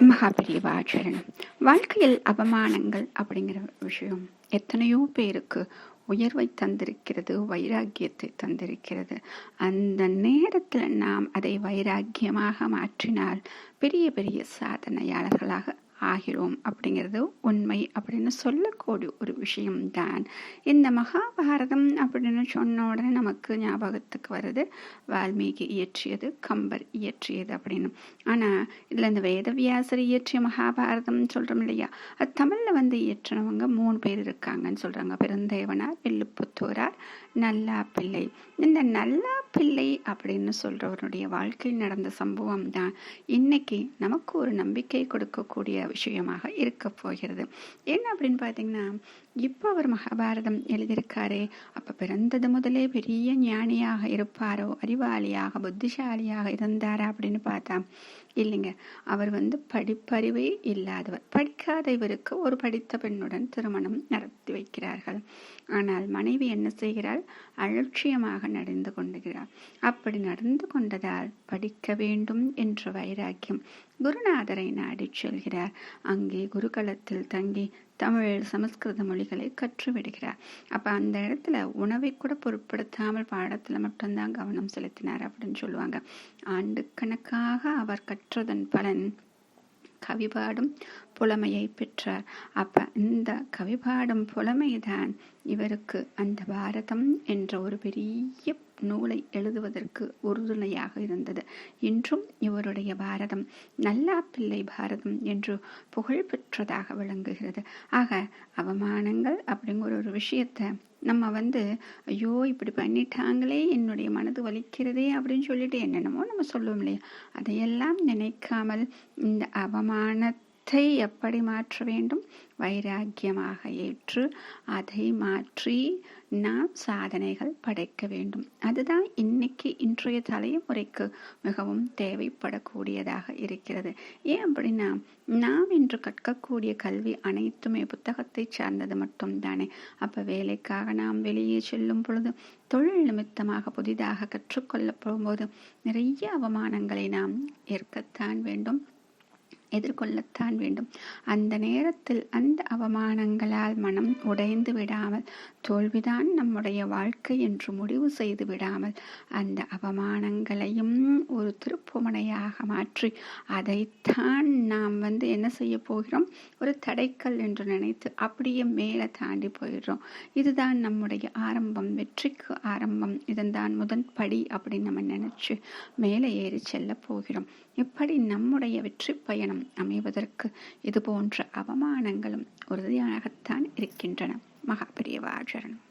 மகாபெரியவாச்சரணம் வாழ்க்கையில் அவமானங்கள் அப்படிங்கிற விஷயம் எத்தனையோ பேருக்கு உயர்வை தந்திருக்கிறது வைராக்கியத்தை தந்திருக்கிறது. அந்த நேரத்தில் நாம் அதை வைராக்கியமாக மாற்றினால் பெரிய பெரிய சாதனையாளர்களாக ஆகிறோம் அப்படிங்கிறது உண்மை அப்படின்னு சொல்லக்கூடிய ஒரு விஷயம்தான். இந்த மகாபாரதம் அப்படின்னு சொன்ன உடனே நமக்கு ஞாபகத்துக்கு வருது வால்மீகி இயற்றியது கம்பர் இயற்றியது அப்படின்னு. ஆனால் இதில் இந்த வேதவியாசர் இயற்றிய மகாபாரதம் சொல்கிறோம் இல்லையா? அது தமிழில் வந்து இயற்றினவங்க மூணு பேர் இருக்காங்கன்னு சொல்கிறாங்க பெருந்தேவனார் வெள்ளுப்புத்தூரார் நல்லா பிள்ளை இந்த நல்லா பிள்ளை அப்படின்னு சொல்கிறவருடைய வாழ்க்கையில் நடந்த சம்பவம் தான் இன்னைக்கு நமக்கு ஒரு நம்பிக்கை கொடுக்கக்கூடிய விஷயமாக இருக்க போகிறது. என்ன அப்படின்னு பார்த்தீங்கன்னா இப்போ அவர் மகாபாரதம் எழுதியிருக்காரே அப்போ பிறந்தது முதலே பெரிய ஞானியாக இருப்பாரோ அறிவாளியாக புத்திசாலியாக இருந்தாரா அப்படின்னு பார்த்தா இல்லைங்க. அவர் வந்து படிப்பறிவே இல்லாதவர். படிக்காத இவருக்கு ஒரு படித்த பெண்ணுடன் திருமணம் நடத்த வைக்கிறார்கள். ஆனால் மனைவி என்ன செய்கிறாள்? அலட்சியமாக நடந்து கொண்டுகிறாள். அப்படி நடந்து கொண்டதால் படிக்க வேண்டும் என்ற வைராக்கியம் குருநாதரை நாடிச் செல்கிறார். அங்கே குருகுலத்தில் தங்கி தமிழ் சமஸ்கிருத மொழிகளை கற்றுவிடுகிறார். அப்போ அந்த இடத்துல உணவை கூட பொருட்படுத்தாமல் பாடத்தில் மட்டும்தான் கவனம் செலுத்தினார் அப்படின்னு சொல்லுவாங்க. ஆண்டு கணக்காக அவர் கற்றதன் பலன் கவிபாடும் புலமையை பெற்றார். அப்ப இந்த கவிபாடும் புலமைதான் இவருக்கு அந்த பாரதம் என்ற ஒரு பெரிய நூலை எழுதுவதற்கு உறுதுணையாக இருந்தது. இன்றும் இவருடைய பாரதம் நல்லா பிள்ளை பாரதம் என்று புகழ் பெற்றதாக விளங்குகிறது. ஆக அவமானங்கள் அப்படிங்கிற ஒரு விஷயத்தை நம்ம வந்து ஐயோ இப்படி பண்ணிட்டாங்களே என்னுடைய மனது வலிக்கிறதே அப்படின்னு சொல்லிட்டு என்னென்னமோ நம்ம சொல்லுவோம் இல்லையா? அதையெல்லாம் நினைக்காமல் இந்த அவமானத்தை எப்படி மாற்ற வேண்டும்? வைராக்கியமாக ஏற்று அதை மாற்றி நாம் சாதனைகள் படைக்க வேண்டும். அதுதான் இன்னைக்கு இன்றைய தலைமுறைக்கு மிகவும் தேவைப்படக்கூடியதாக இருக்கிறது. ஏன் அப்படின்னா நாம் இன்று கற்கக்கூடிய கல்வி அனைத்துமே புத்தகத்தை சார்ந்தது மட்டும்தானே. அப்போ வேலைக்காக நாம் வெளியே செல்லும் பொழுது தொழில் நிமித்தமாக புதிதாக கற்றுக்கொள்ள போகும்போது நிறைய அவமானங்களை நாம் ஏற்கத்தான் வேண்டும். எதிர்கொள்ளத்தான் வேண்டும். அந்த நேரத்தில் அந்த அவமானங்களால் மனம் உடைந்து விடாமல் தோல்விதான் நம்முடைய வாழ்க்கை என்று முடிவு செய்து விடாமல் அந்த அவமானங்களையும் ஒரு திருப்புமனையாக மாற்றி அதைத்தான் நாம் வந்து என்ன செய்ய போகிறோம்? ஒரு தடைக்கல் என்று நினைத்து அப்படியே மேலே தாண்டி போயிடுறோம். இதுதான் நம்முடைய ஆரம்பம். வெற்றிக்கு ஆரம்பம். இதன்தான் முதன் படி அப்படின்னு நம்ம நினைச்சு மேலே ஏறி செல்ல போகிறோம். இப்படி நம்முடைய வெற்றி பயணம் அமைவதற்கு இது போன்ற அவமானங்களும் உறுதியாகத்தான் இருக்கின்றன. மகாபிரியவாச்சரணம்